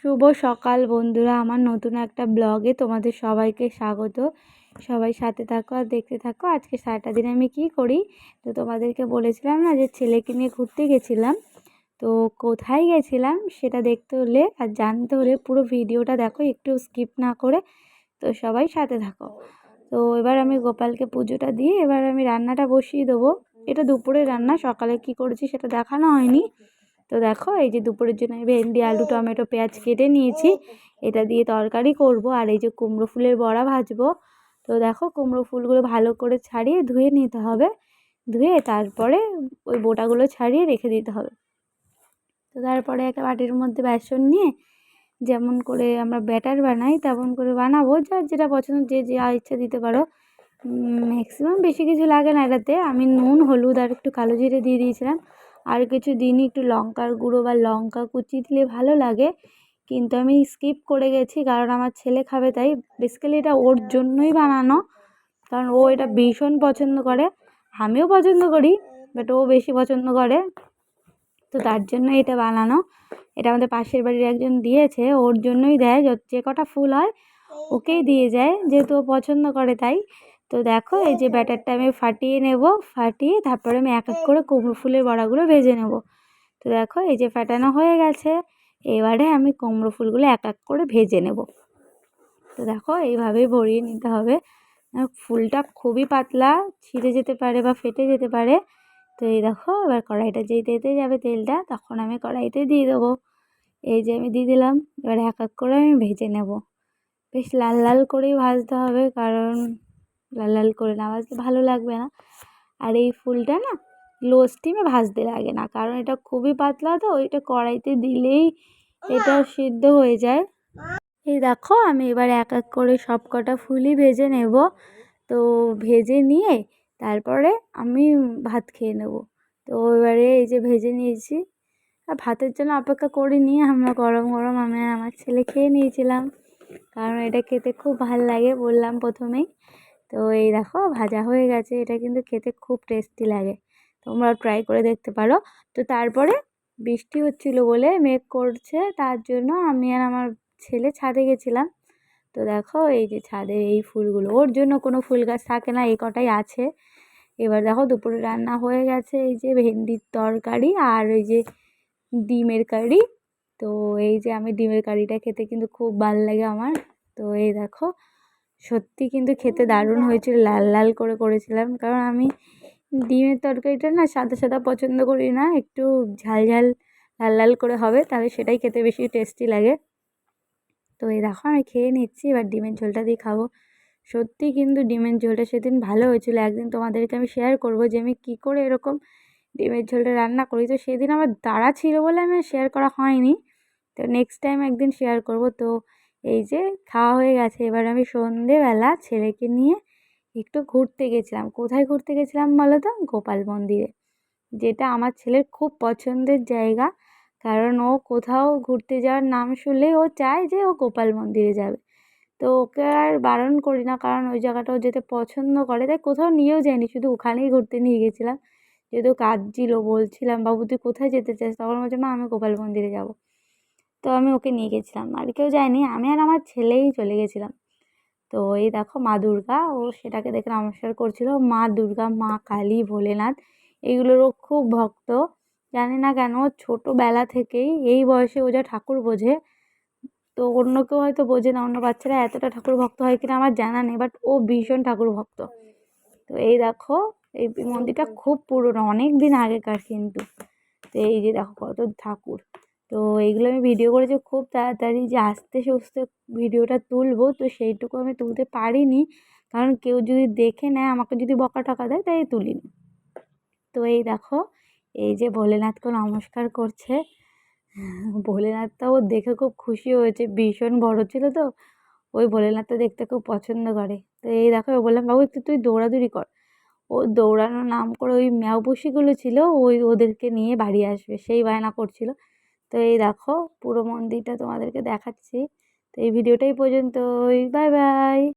শুভ সকাল বন্ধুরা। আমার নতুন একটা ব্লগে তোমাদের সবাইকে স্বাগত। সবাই সাথে থাকো আর দেখতে থাকো। আজকে সারাটা দিন আমি কি করি? তো তোমাদেরকে বলেছিলাম না যে ছেলেকে নিয়ে ঘুরতে গেছিলাম। তো কোথায় গেছিলাম সেটা দেখতে হলে আর জানতে হলে পুরো ভিডিওটা দেখো, একটু স্কিপ না করে। তো সবাই সাথে থাকো। তো এবার আমি গোপালকে পুজোটা দিয়ে এবার আমি রান্নাটা বসিয়ে দেবো। এটা দুপুরে রান্না, সকালে কি করেছি সেটা দেখানো হয়নি। তো দেখো, এই যে দুপুরের জন্য ভেন্ডি, আলু, টমেটো, পেঁয়াজ কেটে নিয়েছি। এটা দিয়ে তরকারি করব আর এই যে কুমড়ো ফুলের বড়া ভাজবো। তো দেখো, কুমড়ো ফুলগুলো ভালো করে ছাড়িয়ে ধুয়ে নিতে হবে। ধুয়ে তারপরে ওই বোটাগুলো ছাড়িয়ে রেখে দিতে হবে। তো তারপরে একটা বাটির মধ্যে বেসন নিয়ে যেমন করে আমরা ব্যাটার বানাই, তেমন করে বানাবো। যার যেটা পছন্দ, যে যা ইচ্ছা দিতে পারো। ম্যাক্সিমাম বেশি কিছু লাগে না এটাতে। আমি নুন, হলুদ আর একটু কালো জিরে দিয়ে দিয়েছিলাম। আর কিছু দিনই একটু লঙ্কার গুঁড়ো বা লঙ্কা কুচি দিলে ভালো লাগে। কিন্তু আমি স্কিপ করে গেছি কারণ আমার ছেলে খাবে তাই বেসিক্যালি এটা ওর জন্যই বানানো। কারণ ও এটা ভীষণ পছন্দ করে। আমিও পছন্দ করি বাট ও বেশি পছন্দ করে। তো তার জন্য এটা বানানো। এটা আমাদের পাশের বাড়ির একজন দিয়েছে, ওর জন্যই দেয়। যে কটা ফুল হয়, ওকেই দিয়ে যায়। যেহেতু ও পছন্দ করে তাই। তো দেখো, এই যে ব্যাটারটা আমি ফাটিয়ে নেব, ফাটিয়ে তারপরে আমি এক এক করে কুমড়ো ফুলের বড়াগুলো ভেজে নেব। তো দেখো, এই যে ফাটানো হয়ে গেছে, এবারে আমি কুমড়ো ফুলগুলো এক এক করে ভেজে নেব। তো দেখো, এইভাবেই ভরিয়ে নিতে হবে। ফুলটা খুবই পাতলা, ছিঁড়ে যেতে পারে বা ফেটে যেতে পারে। তো এই দেখো, এবার কড়াইটা যেই দিতে যাবে তেলটা, তখন আমি কড়াইতে দিয়ে দেবো। এই যে আমি দিয়ে দিলাম, এবার এক এক করে আমি ভেজে নেব। বেশ লাল লাল করেই ভাজতে হবে, কারণ লাল লাল করে না ভাজতে ভালো লাগবে না। আর এই ফুলটা না লো স্টিমে ভাজতে লাগে না, কারণ এটা খুবই পাতলা তো, ওইটা কড়াইতে দিলেই এটা সিদ্ধ হয়ে যায়। এই দেখো, আমি এবার এক এক করে সব কটা ফুলই ভেজে নেব। তো ভেজে নিয়ে তারপরে আমি ভাত খেয়ে নেব। তো এবারে এই যে ভেজে নিয়েছি, আর ভাতের জন্য অপেক্ষা করিনি, আমরা গরম গরম আমি আমার ছেলে খেয়ে নিয়েছিলাম। কারণ এটা খেতে খুব ভালো লাগে বললাম প্রথমেই। তো এই দেখো ভাজা হয়ে গেছে। এটা কিন্তু খেতে খুব টেস্টি লাগে। তোমরাও ট্রাই করে দেখতে পারো। তো তারপরে বৃষ্টি হচ্ছিল বলে মেঘ করছে। তার জন্য আমি আর আমার ছেলে ছাদে গেছিলাম। তো দেখো এই যে ছাদে এই ফুলগুলো, ওর জন্য কোনো ফুল গাছ থাকে না, এই কটাই আছে। এবার দেখো দুপুরে রান্না হয়ে গেছে। এই যে ভেন্ডির তরকারি আর এই যে ডিমের কারি। তো এই যে আমি ডিমের কারিটা খেতে কিন্তু খুব ভালো লাগে আমার। তো এই দেখো সত্যি কিন্তু খেতে দারুণ হয়েছিল, লাল লাল করে করেছিলাম। কারণ আমি ডিমের তরকারিটা না সাদা সাদা পছন্দ করি না, একটু ঝাল ঝাল, লাল লাল করে হবে, তাহলে সেটাই খেতে বেশি টেস্টি লাগে। তো এই দেখো আমি খেয়ে নিচ্ছি, এবার ডিমের ঝোলটা দিয়ে খাব। সত্যি কিন্তু ডিমের ঝোলটা সেদিন ভালো হয়েছিল, একদিন তোমাদেরকে আমি শেয়ার করব যে আমি কী করে এরকম ডিমের ঝোলটা রান্না করি। তো সেদিন আমার দাঁড়া ছিল বলে আমি শেয়ার করা হয়নি। তো নেক্সট টাইম একদিন শেয়ার করব। তো এই যে খাওয়া হয়ে গেছে। এবার আমি সন্ধেবেলা ছেলেকে নিয়ে একটু ঘুরতে গেছিলাম। কোথায় ঘুরতে গেছিলাম বলো তো গোপাল মন্দিরে। যেটা আমার ছেলের খুব পছন্দের জায়গা। কারণ ও কোথাও ঘুরতে যাওয়ার নাম শুনলেই ও চায় যে ও গোপাল মন্দিরে যাবে। তো ওকে আর বারণ করি না কারণ ওই জায়গাটা ও যেতে পছন্দ করে। তাই কোথাও নিয়েও যায়নি। শুধু ওখানেই ঘুরতে নিয়ে গেছিলাম। যেহেতু কাজ ছিল বলছিলাম, বাবু, তুই কোথায় যেতে চাস? তখন বলছে, মা, আমি গোপাল মন্দিরে যাব। তো আমি ওকে নিয়ে গেছিলাম। আর কেউ যায়নি, আমি আর আমার ছেলেই চলে গেছিলাম। তো এই দেখো মা দুর্গা, ও সেটাকে দেখে নমস্কার করছিল, মা দুর্গা, মা কালী, ভোলেনাথ, এগুলোরও খুব ভক্ত। জানি না কেন, ছোটোবেলা থেকেই এই বয়সে ও যা ঠাকুর বোঝে, তো অন্য কেউ হয়তো বোঝে না, অন্য বাচ্চারা এতটা ঠাকুর ভক্ত হয় কিনা আমার জানা নেই বাট ও ভীষণ ঠাকুর ভক্ত। তো এই দেখো, এই মন্দিরটা খুব পুরনো, অনেক দিন আগেকার কিন্তু। তো এই যে দেখো কত ঠাকুর। তো এইগুলো আমি ভিডিও করেছি, খুব তাড়াতাড়ি যে আস্তে সুস্তে ভিডিওটা তুলবো, তো সেইটুকু আমি তুলতে পারিনি। কারণ কেউ যদি দেখে নেয়, আমাকে যদি বকা টকা দেয়, তাই তুলিনি। তো এই দেখো, এই যে ভোলেনাথকে নমস্কার করছে। ভোলেনাথটাও দেখে খুব খুশি হয়েছে, ভীষণ বড় ছিল তো। ওই ভোলেনাথটা দেখতে খুব পছন্দ করে। তো এই দেখো বললাম, বাবু, একটু তুই দৌড়াদৌড়ি কর। ও দৌড়ানোর নাম করে ওই ম্যাওপুষিগুলো ছিল, ওই ওদেরকে নিয়ে বাড়ি আসবে। সেই বায়না করছিল। তো এই দেখো পুরো মন্দিরটা তোমাদেরকে দেখাচ্ছি। তো এই ভিডিওটাই পর্যন্তই। Bye bye.